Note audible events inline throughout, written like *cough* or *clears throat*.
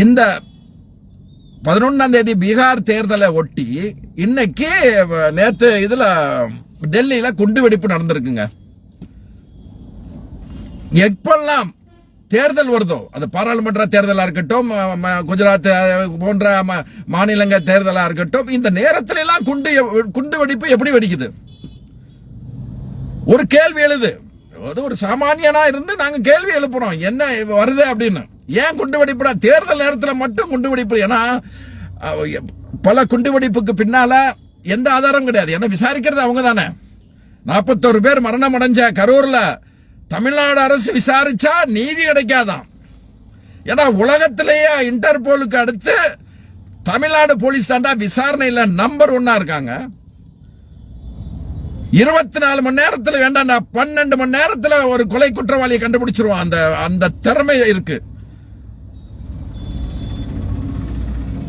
இந்த பதினொன்னாம் தேதி பீகார் தேர்தலை ஒட்டி இன்னைக்கு நேற்று நேத்து இதுல டெல்லியில குண்டு வெடிப்பு நடந்திருக்குங்க. எப்பெல்லாம் தேர்தல் வருதோ அது பாராளுமன்ற தேர்தலா இருக்கட்டும் ம- குஜராத் போன்ற மாநிலங்க தேர்தலா இருக்கட்டும் இந்த நேரத்துல எல்லாம் குண்டு எ- குண்டு வெடிப்பு எப்படி வெடிக்குது? ஒரு கேள்வி எழுது. அது ஒரு சாமானியனா இருந்து நாங்க கேள்வி எழுப்புறோம். என்ன வருது அப்படின்னு. ஏன் குண்டு வெடிப்புடா தேர்தல் நேரத்தில் மட்டும் குண்டு வெடிப்பு ஏன்னா பல குண்டு வெடிப்புக்கு பின்னால எந்த ஆதாரம் கிடையாது. ஏன்னா விசாரிக்கிறது அவங்க தானே. நாற்பத்தோரு பேர் மரணம் அடைஞ்ச கரூர்ல தமிழ்நாடு அரசு விசாரிச்சா நீதி கிடைக்காதான். ஏன்னா உலகத்திலேயே இன்டர்போலுக்கு அடுத்து தமிழ்நாடு போலீஸ் தாண்டா விசாரணையில நம்பர் ஒன்னா இருக்காங்க. இருபத்தி நாலு மணி நேரத்தில் வேண்டாம் பன்னெண்டு மணி நேரத்தில் ஒரு கொலை குற்றவாளியை கண்டுபிடிச்சிருவான். அந்த அந்த திறமை இருக்கு.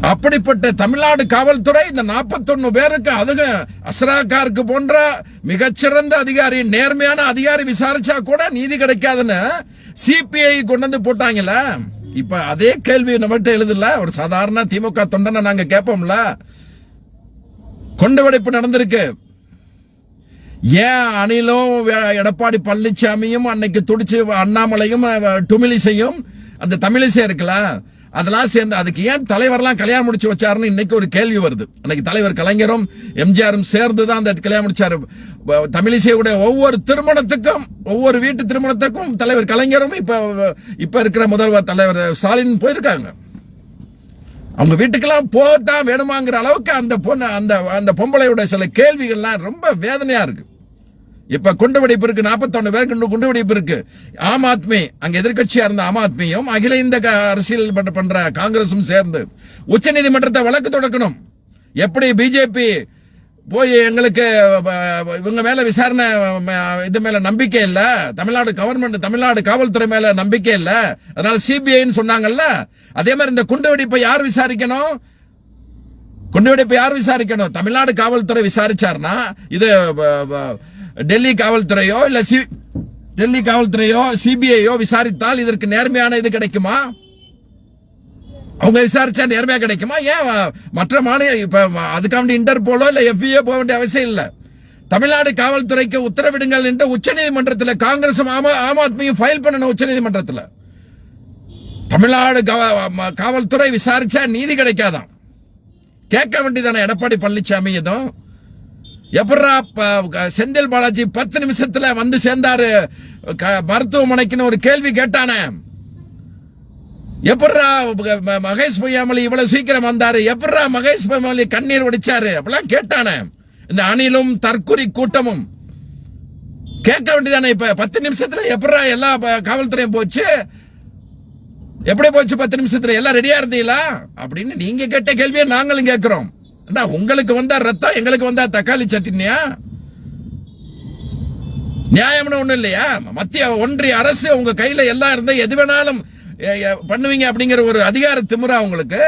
அப்படிப்பட்ட தமிழ்நாடு காவல்துறை இந்த 41 பேருக்கு அதுக அசராக்காருக்கு போன்ற மிகச்சிறந்த அதிகாரி நேர்மையான அதிகாரி விசாரிச்சா கூட நீதி கிடைக்காதுன்னு சிபிஐ கொண்டு வந்து போட்டாங்கல்ல? இப்ப அதே கேள்வி நம்மகிட்ட எழுதல ஒரு சாதாரண திமுக தொண்டனை நாங்க கேட்போம்ல கொண்டு வெடிப்பு நடந்திருக்கு. ஏன் அணிலும் எடப்பாடி பழனிசாமியும் அன்னைக்கு துடிச்சு அண்ணாமலையும் டுமிலிசையும் அந்த தமிழிசை இருக்குல்ல? அதெல்லாம் சேர்ந்து அதுக்கு ஏன் தலைவர்லாம் கல்யாணம் முடிச்சு வச்சாருன்னு இன்னைக்கு ஒரு கேள்வி வருது. அன்னைக்கு தலைவர் கலைஞரும் எம்ஜிஆரும் சேர்ந்து தான் அந்த கல்யாணம் முடிச்சாரு. தமிழிசையுடைய ஒவ்வொரு திருமணத்துக்கும் ஒவ்வொரு வீட்டு திருமணத்துக்கும் தலைவர் கலைஞரும் இப்ப இப்ப இருக்கிற முதல்வர் தலைவர் ஸ்டாலின் போயிருக்காங்க. அவங்க வீட்டுக்கெல்லாம் போகத்தான் வேணுமாங்கிற அளவுக்கு அந்த பொண்ணு அந்த அந்த பொம்பளையோட சில கேள்விகள்லாம் ரொம்ப வேதனையா இருக்கு. இப்ப குண்டு வெடிப்பு இருக்கு நாற்பத்தொன்னு பேர் குண்டு வெடிப்பு இருக்கு. ஆம் ஆத்மி அங்க எதிர்கட்சியா இருந்த ஆம் ஆத்மியும் அகில இந்த க- அரசியல் பண்ற- காங்கிரசும் சேர்ந்து உச்சநீதிமன்றத்தை வழக்கு தொடக்கணும். எப்படி பிஜேபி போய் எங்களுக்கு இவங்க மேல விசாரணை இது மேல நம்பிக்கை இல்ல? தமிழ்நாடு கவர்மெண்ட் தமிழ்நாடு காவல்துறை மேல நம்பிக்கை இல்ல? அதனால சிபிஐன்னு சொன்னாங்கல்ல? அதே மாதிரி இந்த குண்டு வெடிப்பை யார் விசாரிக்கணும்? குண்டு வெடிப்பை யார் விசாரிக்கணும்? தமிழ்நாடு காவல்துறை விசாரிச்சார்னா இது டெல்லி காவல்துறையோ இல்ல சி டெல்லி காவல்துறையோ சிபிஐயோ விசாரித்தால் இதற்கு நேர்மையான இது கிடைக்குமா? அவங்க விசாரிச்சா நேர்மையா கிடைக்குமா? ஏன் மற்ற மாநில இப்ப வ- அதுக்காண்டி இன்டர்போலோ இல்ல எஃபிஏ போக வேண்டிய அவசியம் இல்ல. தமிழ்நாடு காவல்துறைக்கு உத்தரவிடுங்கள் என்று உச்சநீதிமன்றத்தில் காங்கிரஸ் ஆம- ஆம் ஆத்மியும் ஃபைல் பண்ணணும் உச்சநீதிமன்றத்தில். தமிழ்நாடு கவ- காவல்துறை விசாரிச்சா நீதி கிடைக்காதாம். கேட்க வேண்டியதான எடப்பாடி பழனிசாமி எதுவும் எப்படா ப- செந்தில் பாலாஜி பத்து நிமிஷத்துல வந்து சேர்ந்தாரு? க- மருத்துவமனைக்குன்னு ஒரு கேள்வி கேட்டானே. எப்படா மகேஷ் பொய்யாமலி இவ்வளவு சீக்கிரம் வந்தாரு? எப்படா மகேஷ் பொய்யாமலி கண்ணீர் வடிச்சாரு? அப்படிலாம் கேட்டானே. இந்த அணிலும் தற்குறி கூட்டமும். கேட்க வேண்டியதானே இப்ப? பத்து நிமிஷத்துல எப்படா எல்லா காவல்துறையும் போச்சு? எப்படி போச்சு பத்து நிமிஷத்துல? எல்லாம் ரெடியா இருந்தீங்களா? அப்படின்னு நீங்க கேட்ட கேள்வியை நாங்களும் கேட்கிறோம். என்ன உங்களுக்கு வந்தா ரத்தம் எங்களுக்கு வந்தா தக்காளி சட்னியா? நியாயம்னு ஒண்ணு இல்லையா? மத்திய ஒன்றிய அரசு உங்க கையில எல்லாம் இருந்தா எது வேணாலும் பண்ணுவீங்க அப்படிங்கிற ஒரு அதிகார திமிரா உங்களுக்கு?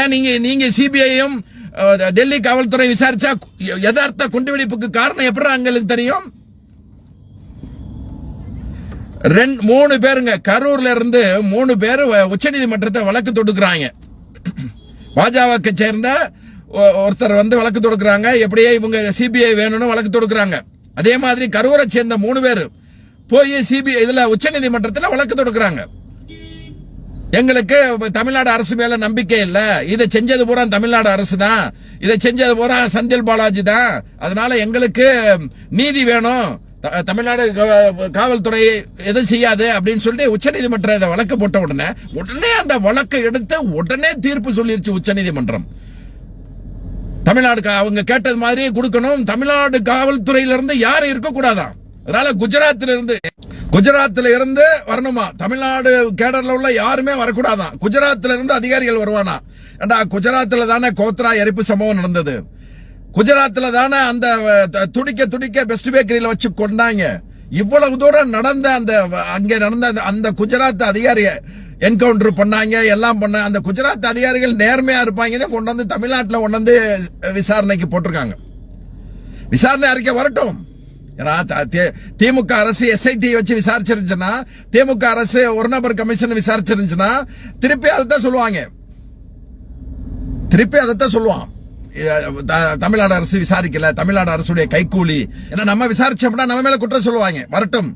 ஏன் நீங்க நீங்க சிபிஐயும் டெல்லி காவல்துறை விசாரிச்சா யதார்த்த குண்டுவெடிப்புக்கு காரணம் எப்படி எங்களுக்கு தெரியும்? ரெண்டு மூணு பேருங்க. கரூர்ல இருந்து மூணு பேர் உச்சநீதிமன்றத்தை வழக்கு தொடுக்கிறாங்க. *clears throat* பாஜகவை சேர்ந்த ஒருத்தர் வந்து வழக்கு தொடுக்கிறாங்க. எப்படியே இவங்க சிபிஐ வேணும்னு வழக்கு தொடுக்கிறாங்க. அதே மாதிரி கரூரை சேர்ந்த மூணு பேர் போய் சிபிஐ இதுல உச்சநீதிமன்றத்தில் வழக்கு தொடுக்கிறாங்க. எங்களுக்கு தமிழ்நாடு அரசு மேல நம்பிக்கை இல்ல. இதை செஞ்சது பூரா தமிழ்நாடு அரசு தான் இதை செஞ்சது பூரா சந்தில் பாலாஜி தான் அதனால எங்களுக்கு நீதி வேணும். த- தமிழ்நாடு காவல்துறை எதுவும் செய்யாது அப்படின்னு சொல்லிட்டு உச்சநீதிமன்றம் இதை வழக்கு போட்ட உடனே உடனே அந்த வழக்கை எடுத்து உடனே தீர்ப்பு சொல்லிருச்சு உச்சநீதிமன்றம். தமிழ்நாடு அவங்க கேட்டது மாதிரி கொடுக்கணும். தமிழ்நாடு காவல்துறையில இருந்து யாரும் இருக்க கூடாதாம் அதனால குஜராத்ல இருந்து குஜராத்ல இருந்து வரணுமா? தமிழ்நாடு கேடர்ல உள்ள யாருமே வரக்கூடாதான் குஜராத்ல இருந்து அதிகாரிகள் வருவானா? ஏண்டா குஜராத்ல தானே கோத்ரா எரிப்பு சம்பவம் நடந்தது. குஜராத்ல தானே அந்த த- துடிக்க துடிக்க பெஸ்ட் பேக்கரியில வச்சு கொண்டாங்க. இவ்வளவு தூரம் நடந்த அந்த அங்கே அங்க நடந்த அந்த- அந்த குஜராத் அதிகாரிய என்கவுண்டர் பண்ணாங்க எல்லாம் பண்ண அந்த குஜராத் அதிகாரிகள் நேர்மையா இருப்பாங்கன்னு கொண்டு வந்து தமிழ்நாட்டில் கொண்டு வந்து விசாரணைக்கு போட்டிருக்காங்க. விசாரணை அறிக்கை வரட்டும். ஏன்னா திமுக அரசு எஸ்ஐடி வச்சு விசாரிச்சிருந்துச்சுன்னா திமுக அரசு ஒரு நபர் கமிஷன் விசாரிச்சிருந்துச்சுன்னா திருப்பி அதை தான் சொல்லுவாங்க. திருப்பி அதைத்தான் சொல்லுவான். தமிழ்நாடு அரசு விசாரிக்கல தமிழ்நாடு அரசுடைய கைக்கூலி ஏன்னா நம்ம விசாரிச்சோம்னா நம்ம மேல குற்றம் சொல்லுவாங்க. வரட்டும்.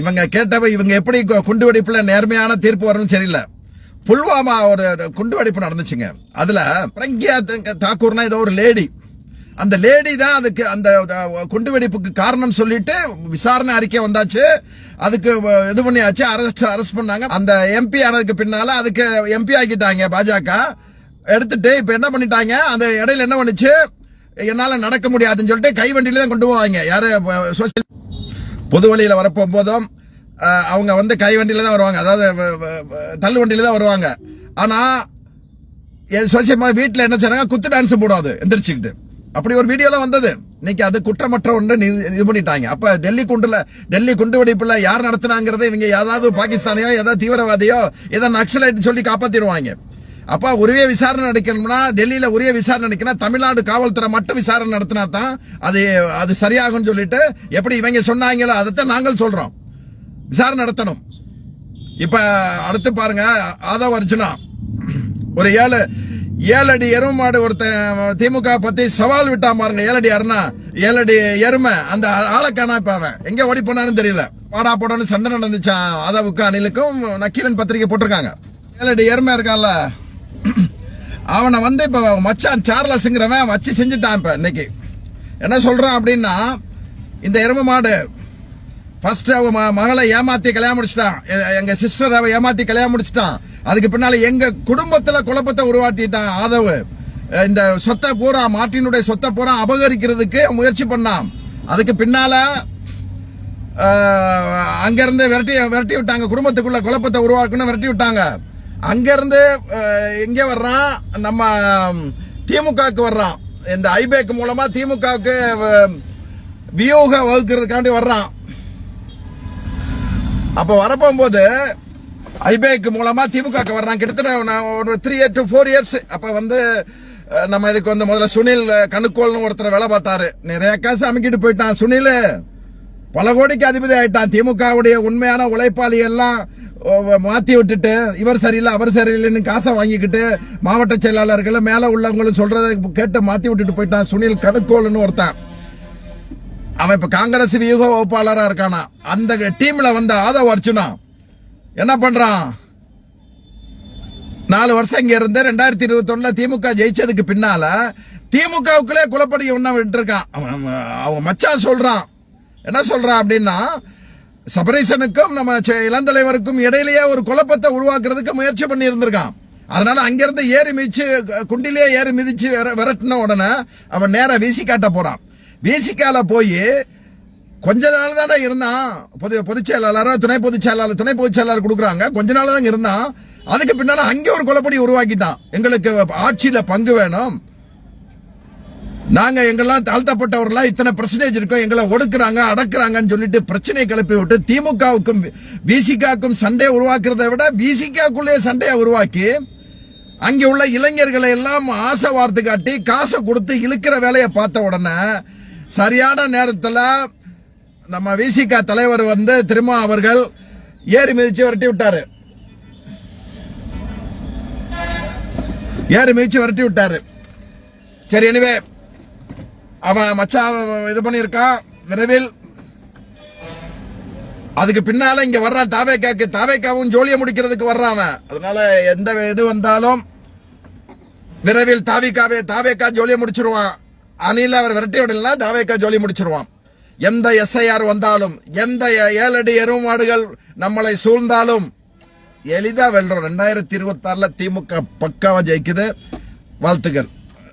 இவங்க கேட்டவ இவங்க எப்படி கு- குண்டு வெடிப்புல நேர்மையான தீர்ப்பு வரும்னு சரியில்லை புல்வாமா ஒரு குண்டு வெடிப்பு நடந்துச்சுங்க. அதுல பிரங்கியா தாக்கூர்னா ஏதோ ஒரு லேடி. அந்த லேடி தான் அதுக்கு அந்த குண்டு வெடிப்புக்கு காரணம் சொல்லிட்டு விசாரணை அறிக்கை வந்தாச்சு. அதுக்கு இது பண்ணியாச்சு. அரெஸ்ட் அரெஸ்ட் பண்ணாங்க. அந்த எம்பி ஆனதுக்கு பின்னால அதுக்கு எம்பி ஆக்கிட்டாங்க பாஜக. எடுத்துட்டு இப்ப என்ன பண்ணிட்டாங்க? அந்த இடையில என்ன பண்ணுச்சு? என்னால நடக்க முடியாதுன்னு சொல்லிட்டு கை வண்டியில தான் கொண்டு போவாங்க. யாரு சோசியல் பொது வழியில் வரப்போதும் அவங்க வந்து கை வண்டியில தான் வருவாங்க. அதாவது தள்ளு வண்டியில் தான் வருவாங்க ஆனால் என் சோசியல் வீட்டில் என்ன செய்யறாங்க குத்து டான்ஸ் போடாது. எந்திரிச்சுக்கிட்டு. அப்படி ஒரு வீடியோல வந்தது. இன்னைக்கு அது குற்றமற்ற ஒன்று நி- இது பண்ணிட்டாங்க. அப்ப டெல்லி குண்டுல டெல்லி குண்டு வெடிப்புல யார் நடத்தினாங்கிறத இவங்க ஏதாவது பாகிஸ்தானியோ ஏதாவது தீவிரவாதியோ ஏதோ நக்சலைட் சொல்லி காப்பாத்திடுவாங்க. அப்ப உரிய விசாரணை நடக்கணும்னா டெல்லியில உரிய விசாரணை நடக்கணும் தமிழ்நாடு காவல்துறை மட்டும் விசாரணை நடத்தினா தான் அது அது சரியாகும்னு சொல்லிட்டு எப்படி இவங்க சொன்னாங்களோ அதைத்தான் நாங்கள் சொல்றோம். விசாரணை நடத்தணும். இப்ப அடுத்து பாருங்க ஆதவ அர்ஜுனா. ஒரு ஏழு ஏழடி எருமை மாடு ஒருத்தன் திமுக பத்தி சவால் விட்டா பாருங்க ஏழடி அருணா ஏழடி எருமை அந்த ஆளை காணா இப்ப அவன். எங்க ஓடி போனான்னு தெரியல. பாடா போடான்னு சண்டை நடந்துச்சான் ஆதாவுக்கும் அனிலுக்கும் நக்கீரன் பத்திரிக்கை போட்டிருக்காங்க. ஏழடி எருமை இருக்கான்ல. அவனை வந்து இப்ப மச்சான் சார்லஸ்ங்கிறவன் வச்சு செஞ்சுட்டான் இப்ப இன்னைக்கு. என்ன சொல்றான் அப்படின்னா இந்த எருமை மாடு ஃபர்ஸ்ட் அவன் ம- மகளை ஏமாத்தி கல்யாணம் முடிச்சிட்டான். எங்கள் எங்க சிஸ்டர் அவன் ஏமாத்தி கல்யாணம் முடிச்சிட்டான். அதுக்கு பின்னால எங்க குடும்பத்துல குழப்பத்தை உருவாட்டிட்டான் ஆதவ். இந்த சொத்தை பூரா மாட்டினுடைய சொத்தை பூரா அபகரிக்கிறதுக்கு முயற்சி பண்ணான். அதுக்கு பின்னால அங்கேருந்து விரட்டி விரட்டி விட்டாங்க. குடும்பத்துக்குள்ள குழப்பத்தை உருவாக்கணும் விரட்டி விட்டாங்க. அங்கிருந்து எங்கே எங்க வர்றான்? நம்ம திமுகவுக்கு வர்றான். இந்த ஐபேக் மூலமா திமுகவுக்கு வியூக வகுக்கிறதுக்காண்டி வர்றான். அப்ப வரப்போகும்போது ஐபேக் மூலமா திமுக வர்றான். கிட்டத்தட்ட நான் ஒரு three year to four years அப்ப வந்து நம்ம இதுக்கு வந்து முதல்ல சுனில் கணுக்கோள்னு கணுக்கோல்னு ஒருத்தர் வேலை பார்த்தாரு. நிறைய காசு அமைக்கிட்டு போயிட்டான் சுனில். பல கோடிக்கு அதிபதி ஆயிட்டான். திமுகவுடைய உண்மையான உழைப்பாளி எல்லாம் மாற்றி மாத்தி விட்டுட்டு இவர் சரியில்லை அவர் சரியில்லைன்னு காசை வாங்கிக்கிட்டு மாவட்ட செயலாளர்கள் மேல உள்ளவங்களும் சொல்கிறத கேட்டு மாத்தி விட்டுட்டு போயிட்டான் சுனில் கடுக்கோல்னு ஒருத்தன். அவன் இப்ப காங்கிரஸ் வியூக வகுப்பாளரா இருக்கானா? அந்த டீம்ல வந்த ஆதவ் அர்ச்சுனா என்ன பண்றான்? நாலு வருஷம் இங்க இருந்து ரெண்டாயிரத்தி இருபத்தி ஒண்ணுல திமுக ஜெயிச்சதுக்கு பின்னால திமுகவுக்குள்ளே குலப்படி ஒண்ணா விட்டுருக்கான். அவன் அவன் அவன் மச்சான் சொல்றான். என்ன சொல்றான் அப்படின்னா சபரீசனுக்கும் நம்ம செ- இளந்தலைவருக்கும் இடையிலேயே ஒரு குழப்பத்தை உருவாக்குறதுக்கு முயற்சி பண்ணி இருந்திருக்கான் அதனால அங்கிருந்து ஏறி மிதிச்சு குண்டிலேயே ஏறி மிதிச்சு விர- விரட்டின உடனே அவன் நேர வீசி காட்ட போறான். வீசிக்கால போய் கொஞ்ச நாள் தானே இருந்தான். பொது பொதுச் செயலாளர் துணை பொதுச் செயலாளர் துணை பொதுச் செயலாளர் கொடுக்குறாங்க. கொஞ்ச நாள் தான் இருந்தான். அதுக்கு பின்னால அங்கே ஒரு குழப்படி உருவாக்கிட்டான். எங்களுக்கு ஆட்சியில பங்கு வேணும். நாங்க எங்கெல்லாம் தாழ்த்தப்பட்டவர்களா இத்தனை பிரச்சனைஸ் இருக்கோம் எங்களை ஒடுக்குறாங்க அடக்குறாங்கன்னு சொல்லிட்டு பிரச்சனையை கிளப்பி விட்டு திமுகவுக்கும் விசிகாக்கும் சண்டையை உருவாக்குறதை விட விசிகாக்குள்ளே சண்டையை உருவாக்கி அங்கே உள்ள இளைஞர்களை எல்லாம் ஆசை வார்த்தை காட்டி காசை கொடுத்து இழுக்கிற வேலையை பார்த்த உடனே சரியான நேரத்தில் நம்ம விசிகா தலைவர் வந்து திரும்ப அவர்கள் ஏறி மிதிச்சு விரட்டி விட்டாரு. ஏறி மிதிச்சு விரட்டி விட்டாரு. சரி எனிவே அவன் மச்சான் இது பண்ணியிருக்கான். விரைவில். அதுக்கு பின்னால இங்க வர்றான் தாவேக்காக்கு தாவேக்காவும் ஜோலியை முடிக்கிறதுக்கு வர்றான் அவன். அதனால எந்த இது வந்தாலும் விரைவில் தாவிக்காவே தாவேக்கா ஜோலியை முடிச்சிருவான். அணில அவர் விரட்டி விடலாம் தாவேக்கா ஜோலி முடிச்சிருவான். எந்த எஸ்ஐஆர் வந்தாலும் எந்த ஏழடி எருமாடுகள் நம்மளை சூழ்ந்தாலும் எளிதா வெல்றோம். ரெண்டாயிரத்தி இருபத்தி ஆறுல திமுக பக்காவா ஜெயிக்குது. வாழ்த்துக்கள்.